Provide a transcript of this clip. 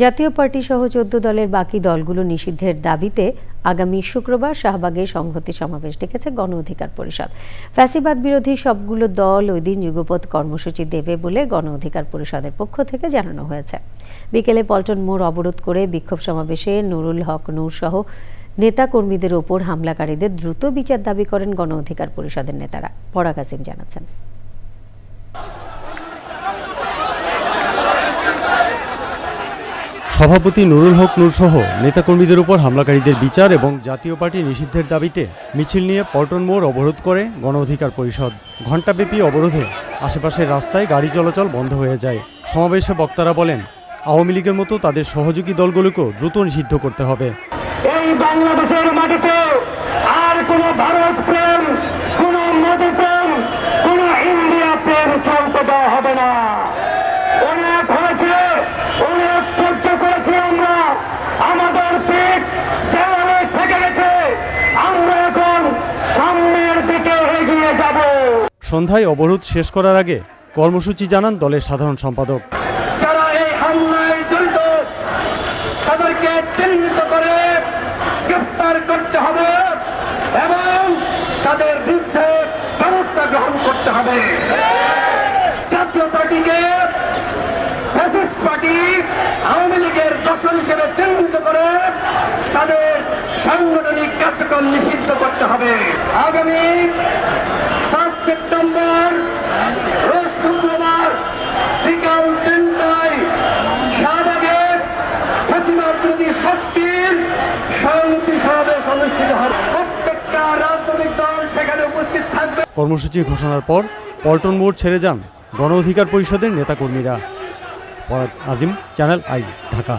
জাতীয় পার্টি সহ চোদ্দ দলের বাকি দলগুলো নিষিদ্ধের দাবিতে আগামী শুক্রবার শাহবাগে সংহতি সমাবেশ ডেকেছে গণ অধিকার পরিষদ। ফ্যাসিবাদ বিরোধী সবগুলো দল ওই দিন যুগপৎ কর্মসূচি দেবে বলে গণ অধিকার পরিষদের পক্ষ থেকে জানানো হয়েছে। বিকেলে পল্টন মোড় অবরোধ করে বিক্ষোভ সমাবেশে নুরুল হক, নূর সহ নেতা কর্মীদের ওপর হামলাকারীদের দ্রুত বিচার দাবি করেন গণ অধিকার পরিষদের নেতারা। পরাগ জানাচ্ছেন। সভাপতি নুরুল হক নূরসহ নেতাকর্মীদের উপর হামলাকারীদের বিচার এবং জাতীয় পার্টি নিষিদ্ধের দাবিতে মিছিল নিয়ে পল্টন মোড় অবরোধ করে গণ অধিকার পরিষদ। ঘণ্টাব্যাপী অবরোধে আশেপাশের রাস্তায় গাড়ি চলাচল বন্ধ হয়ে যায়। সমাবেশে বক্তারা বলেন, আওয়ামী লীগের মতো তাদের সহযোগী দলগুলোকেও দ্রুত নিষিদ্ধ করতে হবে। এই বাংলাদেশের মাটিতে আর কোন ভারত প্রেম, কোন মোদী প্রেম, কোন ইন্ডিয়া প্রেম চলতে দেওয়া হবে না। সন্ধ্যায় অবরোধ শেষ করার আগে কর্মসূচি জানান দলের সাধারণ সম্পাদক। যারা জড়িত, তাদেরকে করে করতে হবে এবং তাদের বিরুদ্ধে গ্রহণ করতে হবে। পার্টিকে পার্টি আওয়ামী লীগের তাদের সাংগঠনিক কার্যক্রম নিষিদ্ধ করতে হবে। আগামী কর্মসূচি ঘোষণার পর পল্টন মোড় ছেড়ে যান গণ অধিকার পরিষদের নেতাকর্মীরা। Azim, channel I, Dhaka.